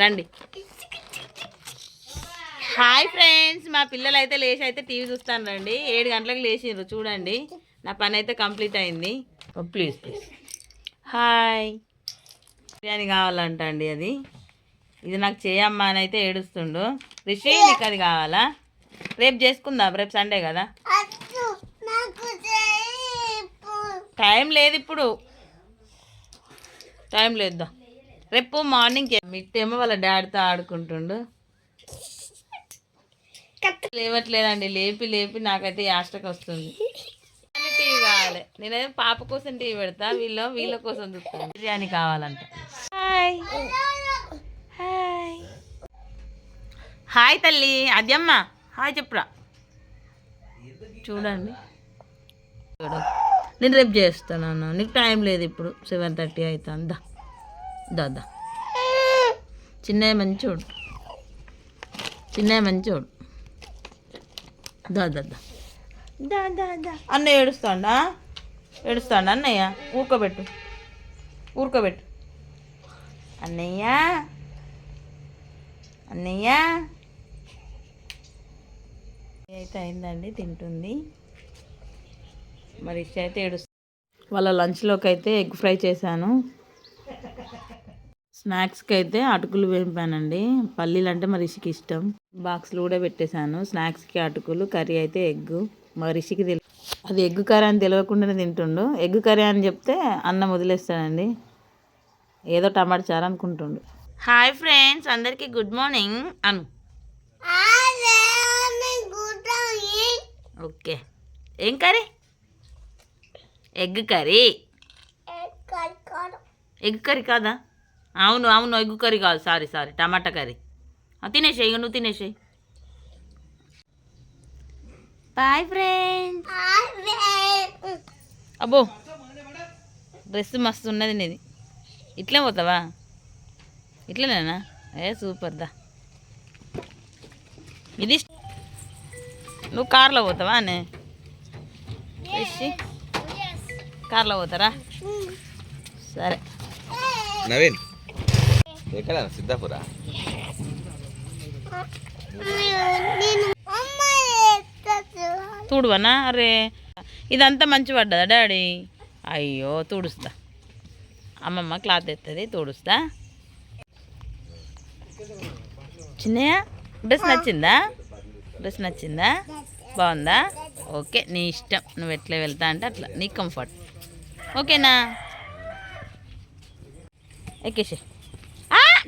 రండి. Hi friends మా పిల్లలు అయితే లేచి అయితే టీవీ చూస్తాను రండి. ఏడు గంటలకు లేచిండ్రు చూడండి. నా పని అయితే కంప్లీట్ అయింది. Please please hi. బిర్యానీ కావాలంట అండి అది. ఇది నాకు చేయమ్మా అని అయితే ఏడుస్తుండు. రిషి నీకు అది కావాలా? రేపు చేసుకుందాం రేపు సండే కదా? టైం లేదు ఇప్పుడు. టైం లేదు రేపు మార్నింగ్ మిట్టేమో వాళ్ళ డాడీతో ఆడుకుంటుండు. లేవట్లేదండి లేపి లేపి నాకైతే యాస్టకు వస్తుంది. టీవీ కావాలి. నేనైతే పాప కోసం టీవీ పెడతా వీళ్ళు వీళ్ళ కోసం చూస్తాను. బిర్యానీ కావాలంట. హాయ్. హాయ్. హాయ్ తల్లి అదమ్మ హాయ్ చెప్పురా. చూడండి. చూడ నేను రేపు చేస్తాను నీకు టైం లేదు ఇప్పుడు సెవెన్ థర్టీ అవుతుంది. దా దా దా చిన్నయ్య మంచోడు. చిన్నయ్య మంచోడు. దా దా దా దా దా. దా అన్నయ్య ఏడుస్తాడా? ఏడుస్తాడా అన్నయ్య? ఊరుకోబెట్టు. ఊరుకోబెట్టు. అన్నయ్య? అన్నయ్య? అయితే అయిందండి తింటుంది. మరి ఇష్ట అయితే ఏడుస్తుంది వాళ్ళ లంచ్లోకి అయితే ఎగ్ ఫ్రై చేశాను. స్నాక్స్కి అయితే అటుకులు వేపానండి. పల్లీలు అంటే మా రిషికి ఇష్టం. బాక్స్లో కూడా పెట్టేశాను. స్నాక్స్కి అటుకులు కర్రీ అయితే ఎగ్ మా రిషికి తెలి అది ఎగ్ కర్రీ అని తెలియకుండానే తింటుండు. ఎగ్ కర్రీ అని చెప్తే అన్నం వదిలేస్తాడండి. ఏదో టమాటా చారు అనుకుంటుండు. హాయ్ ఫ్రెండ్స్ అందరికీ గుడ్ మార్నింగ్ అను. ఓకే. ఏం curry? Egg curry. Egg curry కాదా? అవును అవును ఎగ్ కర్రీ కాదు. Sorry sorry tomato curry. తినేసేయ్ ఇక నువ్వు తినేసేయ్. బాయ్ ఫ్రెండ్ అబ్బో డ్రెస్ మస్తు ఉన్నది నీది. ఇట్లే పోతావా? ఇట్లనేనా? ఏ సూపర్ దా. ఇది నువ్వు కార్లో పోతావా అనే? కార్లో పోతారా? సరే. నవీన్. ఎక్కడ సిద్ధాపుర? తుడువనా అరే ఇదంతా మంచి పడ్డదా డాడీ? అయ్యో తుడుస్తా. అమ్మమ్మ క్లాత్ ఎత్తది తుడుస్తా. చిన్నయ్య డ్రెస్ నచ్చిందా? డ్రెస్ నచ్చిందా? బాగుందా? ఓకే నీ ఇష్టం. నువ్వు ఎట్లా వెళ్తా అంటే అట్లా. నీ కంఫర్ట్ ఓకేనా? ఎక్కేసి.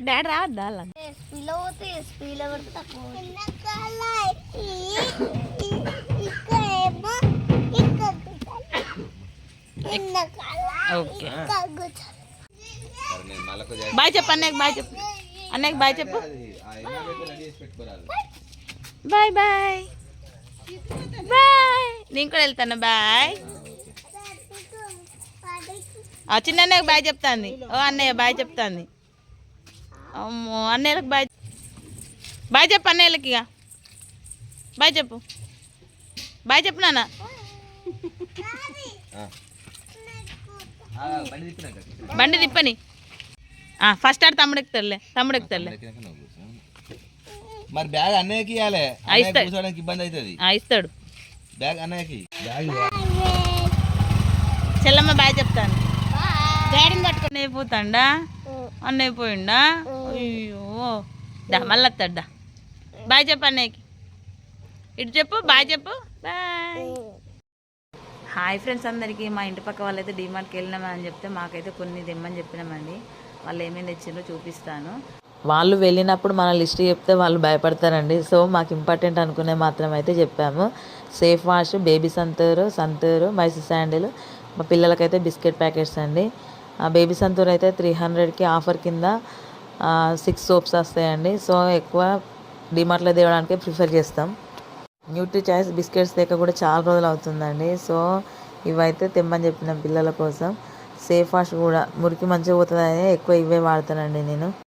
డాడీ రావద్దా ఓకే బాయ్ చెప్పు అన్నయ్యకి బాయ్ చెప్పు. అన్నయ్యకి బాయ్ చెప్పు. Bye bye. బాయ్. నేను కూడా వెళ్తాను బాయ్. ఆ చిన్న అన్నయ్యకి బాయ్ చెప్తాంది. ఓ అన్నయ్య బాయ్ చెప్తాంది. అమ్మో అన్నయ్యలకు బాయ్ బాయ్ చెప్పు అన్నయ్యలకి ఇక. బాయ్ చెప్పు. బాయ్ చెప్పు నాన్న. బండి తిప్పని ఆ, ఫస్ట్ ఆడు తమ్ముడు ఎక్కుతాడులే తమ్ముడు ఎక్కుతాడులే. మరి బ్యాగ్ అన్నయ్యకి ఇవ్వాలి ఇబ్బంది అవుతుంది. ఇస్తాడు. బ్యాగ్ అన్నయ్యకి. బ్యాగ్ చెల్లమ్మ బాయ్ చెప్తాను. పట్టుకొని అయిపోతాడా? అన్న అయిపోయిండా? అయ్యో దా మళ్ళీ వస్తాడా బాయ్ చెప్పు అన్నయ్యకి. ఇటు చెప్పు బాయ్ చెప్పు. బాయ్. హాయ్ ఫ్రెండ్స్ అందరికీ మా ఇంటి పక్క వాళ్ళైతే డిమార్ట్కి వెళ్ళినామని చెప్తే మాకైతే కొన్ని తెమ్మని చెప్పినామండి. వాళ్ళు ఏమేమి తెచ్చిందో చూపిస్తాను. వాళ్ళు వెళ్ళినప్పుడు మన లిస్ట్ చెప్తే వాళ్ళు భయపడతారండి. సో మాకు ఇంపార్టెంట్ అనుకునే మాత్రం అయితే చెప్పాము. Safe wash baby Santoor Santoor Mysore sandal మా పిల్లలకైతే బిస్కెట్ ప్యాకెట్స్ అండి. ఆ బేబీ సంతూర్ అయితే త్రీ హండ్రెడ్కి ఆఫర్ కింద సిక్స్ సోప్స్ వస్తాయండి. సో ఎక్కువ డిమార్ట్లో తేవడానికి ప్రిఫర్ చేస్తాం. న్యూట్రీ చాయిస్ బిస్కెట్స్ తేక కూడా చాలా రోజులు అవుతుందండి. సో ఇవైతే తెమ్మని చెప్పిన పిల్లల కోసం. సేఫ్ వాష్ కూడా మురికి మంచిగా పోతుందని ఎక్కువ ఇవే వాడతానండి నేను.